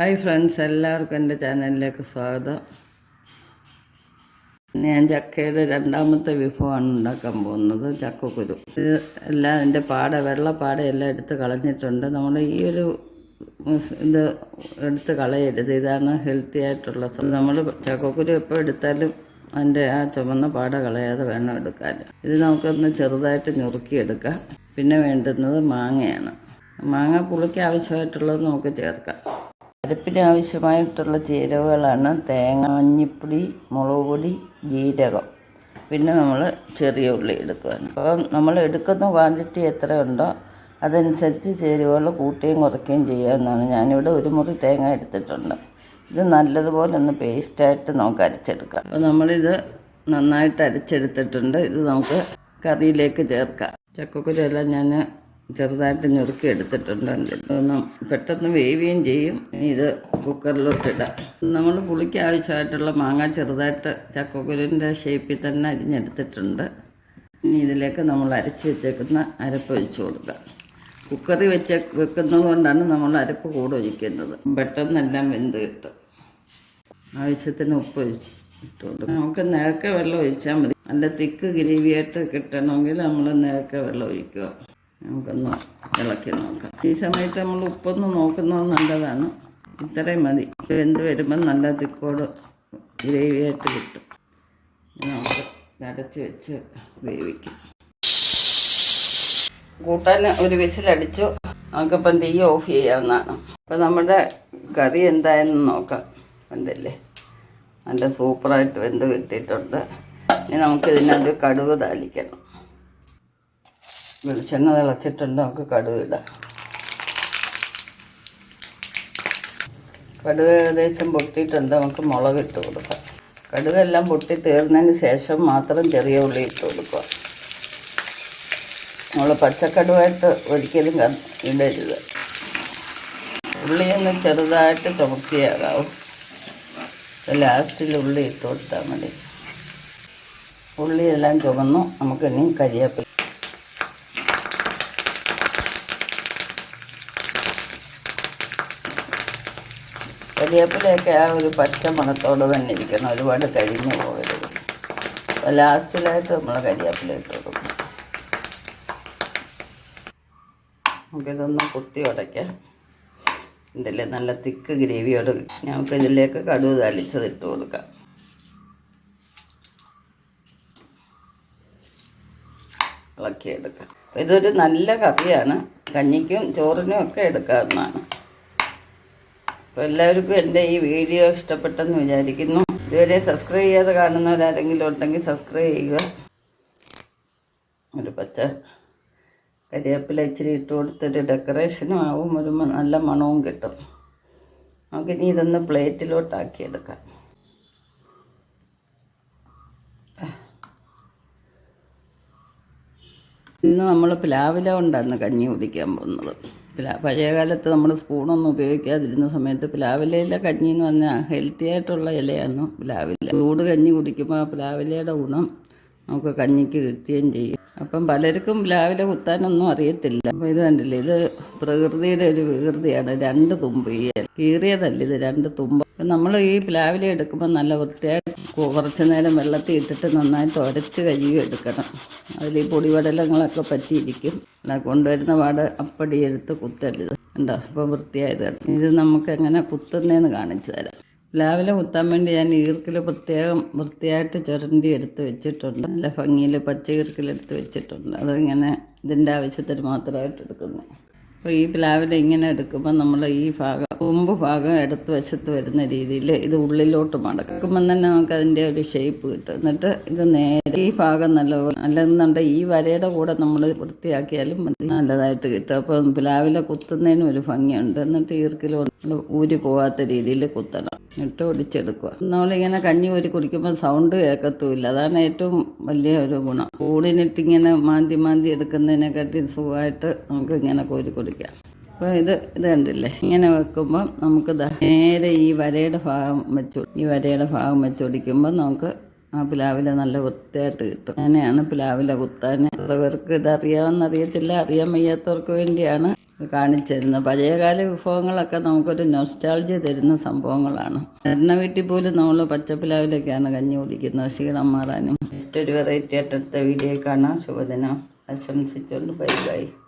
Hi friends എല്ലാവർക്കും എന്റെ ചാനലിലേക്ക് സ്വാഗതം. ഞാൻ ചക്കയുടെ രണ്ടാമത്തെ വിഭവമാണ് ഉണ്ടാക്കാൻ പോകുന്നത് ചക്കക്കുരു. ഇത് എല്ലാം അതിന്റെ പാട വെള്ള എല്ലാം എടുത്ത് കളഞ്ഞിട്ടുണ്ട്. നമ്മൾ ഈ ഒരു ഇത് എടുത്ത് കളയരുത്. ഇതാണ് ഹെൽത്തി ആയിട്ടുള്ള നമ്മൾ നമ്മൾ ചക്കക്കുരു എപ്പോൾ എടുത്താലും അതിന്റെ ആ ചുമന്ന പാട കളയാതെ വേണം എടുക്കാൻ. ഇത് നമുക്കൊന്ന് ചെറുതായിട്ട് ഞുറുക്കിയെടുക്കാം. പിന്നെ വേണ്ടുന്നത് മാങ്ങയാണ്. മാങ്ങ പുളിക്ക് ആവശ്യമായിട്ടുള്ളത് നമുക്ക് ചേർക്കാം. അരപ്പിന് ആവശ്യമായിട്ടുള്ള ചേരുവകളാണ് തേങ്ങ മഞ്ഞപ്പൊടി മുളക് പൊടി ജീരകം. പിന്നെ നമ്മൾ ചെറിയ ഉള്ളി എടുക്കുകയാണ്. അപ്പം നമ്മൾ എടുക്കുന്ന ക്വാണ്ടിറ്റി എത്ര ഉണ്ടോ അതനുസരിച്ച് ചേരുവകൾ കൂട്ടുകയും കുറയ്ക്കുകയും ചെയ്യാവുന്നതാണ് ഞാനിവിടെ ഒരു മുറി തേങ്ങ എടുത്തിട്ടുണ്ട്. ഇത് നല്ലതുപോലെ ഒന്ന് പേസ്റ്റായിട്ട് നമുക്ക് അരച്ചെടുക്കാം. അപ്പോൾ നമ്മളിത് നന്നായിട്ട് അരച്ചെടുത്തിട്ടുണ്ട്. ഇത് നമുക്ക് കറിയിലേക്ക് ചേർക്കാം. ചക്കക്കുരു എല്ലാം ഞാൻ ചെറുതായിട്ട് ഞുറുക്കി എടുത്തിട്ടുണ്ട്. ഒന്ന് പെട്ടെന്ന് വേവുകയും ചെയ്യും. ഇത് കുക്കറിലോട്ട് ഇടാം. നമ്മൾ പുളിക്ക് ആവശ്യമായിട്ടുള്ള മാങ്ങ ചെറുതായിട്ട് ചക്കക്കുരുവിന്റെ ഷേപ്പിൽ തന്നെ അരിഞ്ഞെടുത്തിട്ടുണ്ട്. ഇനി ഇതിലേക്ക് നമ്മൾ അരച്ച് വെച്ചേക്കുന്ന അരപ്പ് ഒഴിച്ചു കൊടുക്കാം. കുക്കറിൽ വെച്ച് വെക്കുന്നത് കൊണ്ടാണ് നമ്മൾ അരപ്പ് കൂടെ ഒഴിക്കുന്നത്. പെട്ടെന്നെല്ലാം വെന്ത് കിട്ടും. ആവശ്യത്തിന് ഉപ്പ് ഒഴിച്ചിട്ട് നമുക്ക് നേരത്തെ വെള്ളം ഒഴിച്ചാൽ മതി. നല്ല തിക്ക് ഗ്രേവിയായിട്ട് കിട്ടണമെങ്കിൽ നമ്മൾ നേരത്തെ വെള്ളം ഒഴിക്കുക. നമുക്കൊന്ന് ഇളക്കി നോക്കാം. ഈ സമയത്ത് നമ്മൾ ഉപ്പൊന്ന് നോക്കുന്നത് നല്ലതാണ്. ഇത്രയും മതി. വെന്ത് വരുമ്പം നല്ല തിക്കോട് ഗ്രേവിയായിട്ട് കിട്ടും. നമുക്ക് അടച്ച് വെച്ച് വേവിക്കാം. കൂട്ടാൻ ഒരു വിസിലടിച്ചു. നമുക്കിപ്പം തീ ഓഫ് ചെയ്യാവുന്നതാണ്. അപ്പം നമ്മുടെ കറി എന്തായെന്ന് നോക്കാം. കണ്ടില്ലേ? നല്ല സൂപ്പറായിട്ട് വെന്ത് കിട്ടിയിട്ടുണ്ട്. ഇനി നമുക്കിതിനകത്ത് കടുവ് കടുക് താളിക്കണം. വെളിച്ചെണ്ണ തിളച്ചിട്ടുണ്ട് നമുക്ക് കടുക് ഇടാം. കടുക് ഏകദേശം പൊട്ടിയിട്ടുണ്ട് നമുക്ക് മുളക് ഇട്ട് കൊടുക്കാം. കടുകെല്ലാം പൊട്ടി തീർന്നതിന് ശേഷം മാത്രം ചെറിയ ഉള്ളി ഇട്ട് കൊടുക്കുക. നമ്മൾ പച്ചക്കടുവായിട്ട് ഒരിക്കലും ഇടരുത്. ഉള്ളിയൊന്ന് ചെറുതായിട്ട് ചുമക്കിയാകാവും ലാസ്റ്റിൽ ഉള്ളി ഇട്ട് കൊടുത്താൽ മതി. ഉള്ളിയെല്ലാം ചുമന്നു നമുക്കിനി കരിയാപ്പില കരിവേപ്പിലയൊക്കെ ആ ഒരു പച്ച മണത്തോടെ തന്നെ ഇരിക്കണം. ഒരുപാട് കരിഞ്ഞു പോകരുത്. അപ്പോൾ ലാസ്റ്റിലായിട്ട് നമ്മൾ കരിവേപ്പില ഇട്ട് കൊടുക്കും. നമുക്കിതൊന്ന് കുത്തി ഉടയ്ക്കാം. ഇതിൽ നല്ല തിക്ക് ഗ്രേവിയോട് നമുക്ക് ഇതിലേക്ക് കടുക് തളിച്ചത് ഇട്ട് കൊടുക്കാം. ഇളക്കിയെടുക്കാം. ഇതൊരു നല്ല കറിയാണ്. കഞ്ഞിക്കും ചോറിനും ഒക്കെ എടുക്കാവുന്നതാണ്. എല്ലാവർക്കും എന്റെ ഈ വീഡിയോ ഇഷ്ടപ്പെട്ടെന്ന് വിചാരിക്കുന്നു. ഇതുവരെ സബ്സ്ക്രൈബ് ചെയ്യാതെ കാണുന്നവരാരെങ്കിലും ഉണ്ടെങ്കിൽ സബ്സ്ക്രൈബ് ചെയ്യുക. ഒരു പച്ച കരിവേപ്പില ഇച്ചിരി ഇട്ട് കൊടുത്തൊരു ഡെക്കറേഷനും ആവും. ഒരു നല്ല മണവും കിട്ടും. നമുക്കിനി ഇതൊന്ന് പ്ലേറ്റിലോട്ടാക്കിയെടുക്കാം ഇന്ന് നമ്മൾ പ്ലാവില കൊണ്ടാണ് കഞ്ഞി കുടിക്കാൻ പോകുന്നത്. പ്ലാ പഴയ കാലത്ത് നമ്മൾ സ്പൂണൊന്നും ഉപയോഗിക്കാതിരുന്ന സമയത്ത് പ്ലാവിലയിലെ കഞ്ഞി എന്ന് പറഞ്ഞാൽ ഹെൽത്തി ആയിട്ടുള്ള ഇലയാണ് പ്ലാവില. ചൂട് കഞ്ഞി കുടിക്കുമ്പോൾ ആ പ്ലാവിലയുടെ ഗുണം നമുക്ക് കഞ്ഞിക്ക് കിട്ടുകയും ചെയ്യും. അപ്പം പലർക്കും പ്ലാവില കുത്താനൊന്നും അറിയത്തില്ല. അപ്പം ഇത് കണ്ടില്ലേ ഇത് പ്രകൃതിയുടെ ഒരു വികൃതിയാണ്. രണ്ട് തുമ്പ്. കീറിയതല്ല ഇത് രണ്ട് തുമ്പ്. നമ്മൾ ഈ പ്ലാവില എടുക്കുമ്പോൾ നല്ല വൃത്തിയായി കുറച്ച് നേരം വെള്ളത്തിൽ ഇട്ടിട്ട് നന്നായി ഉരച്ച് കഴുകി എടുക്കണം. അതിൽ ഈ പൊടിപടലങ്ങളൊക്കെ പറ്റിയിരിക്കും. അല്ല കൊണ്ടുവരുന്ന പാട് അപ്പടി എടുത്ത് കുത്തരുത്. ഉണ്ടോ അപ്പോൾ വൃത്തിയായത്. ഇത് നമുക്ക് എങ്ങനെ കുത്തുന്നതെന്ന് കാണിച്ചു തരാം. പ്ലാവില കുത്താൻ വേണ്ടി ഞാൻ ഈർക്കിൽ പ്രത്യേകം വൃത്തിയായിട്ട് ചുരണ്ടി എടുത്ത് വെച്ചിട്ടുണ്ട്. നല്ല ഭംഗിയിൽ പച്ച ഈർക്കിലെടുത്ത് വെച്ചിട്ടുണ്ട്. അതിങ്ങനെ ഇതിന്റെ ആവശ്യത്തിന് മാത്രമായിട്ട് എടുക്കുന്നു. അപ്പോൾ ഈ പ്ലാവില ഇങ്ങനെ എടുക്കുമ്പോൾ നമ്മൾ ഈ ഭാഗം കൊമ്പ് ഭാഗം ഇടത്ത് വശത്ത് വരുന്ന രീതിയിൽ ഇത് ഉള്ളിലോട്ട് മടക്കുമ്പോൾ തന്നെ നമുക്ക് അതിന്റെ ഒരു ഷേപ്പ് കിട്ടും. എന്നിട്ട് ഇത് നേരെ ഈ ഭാഗം നല്ലപോലെ അല്ലെന്നുണ്ടെങ്കിൽ ഈ വരയുടെ കൂടെ നമ്മൾ വൃത്തിയാക്കിയാലും നല്ലതായിട്ട് കിട്ടും. അപ്പോൾ പ്ലാവില കുത്തുന്നതിനും ഒരു ഭംഗിയുണ്ട്. എന്നിട്ട് ഈർക്കിലോട്ട് ഊരി പോകാത്ത രീതിയിൽ കുത്തണം. എന്നിട്ട് ഒടിച്ചെടുക്കുക. നമ്മളിങ്ങനെ കഞ്ഞി ഊരി കുടിക്കുമ്പോൾ സൗണ്ട് കേൾക്കത്തുമില്ല. അതാണ് ഏറ്റവും വലിയ ഒരു ഗുണം. കൂടിനിട്ടിങ്ങനെ മാന്തി മാന്തി എടുക്കുന്നതിനെക്കാട്ടി സുഖമായിട്ട് നമുക്ക് ഇങ്ങനെ കോരി കുടിക്കാം. അപ്പോൾ ഇത് ഇത് കണ്ടില്ലേ? ഇങ്ങനെ വെക്കുമ്പോൾ നമുക്ക് നേരെ ഈ വരയുടെ ഭാഗം വെച്ച് ഈ വരയുടെ ഭാഗം വെച്ചൊടിക്കുമ്പോൾ നമുക്ക് ആ പ്ലാവില നല്ല വൃത്തിയായിട്ട് കിട്ടും. അങ്ങനെയാണ് പ്ലാവില കുത്താൻ. എത്ര പേർക്ക് ഇത് അറിയാമെന്നറിയത്തില്ല അറിയാൻ വയ്യാത്തവർക്ക് വേണ്ടിയാണ് കാണിച്ചിരുന്നത്. പഴയകാല വിഭവങ്ങളൊക്കെ നമുക്കൊരു നൊസ്റ്റാൾജി തരുന്ന സംഭവങ്ങളാണ്. എണ്ണ വീട്ടിൽ പോലും നമ്മൾ പച്ചപ്പിലാവിലൊക്കെയാണ് കഞ്ഞി കുടിക്കുന്നത്. ക്ഷീണം മാറാനും. ഒരു വെറൈറ്റി ആയിട്ട് അടുത്ത വീഡിയോ കാണാം. ശുഭദിനം. ആശംസിച്ചുകൊണ്ട് ബൈ ബൈ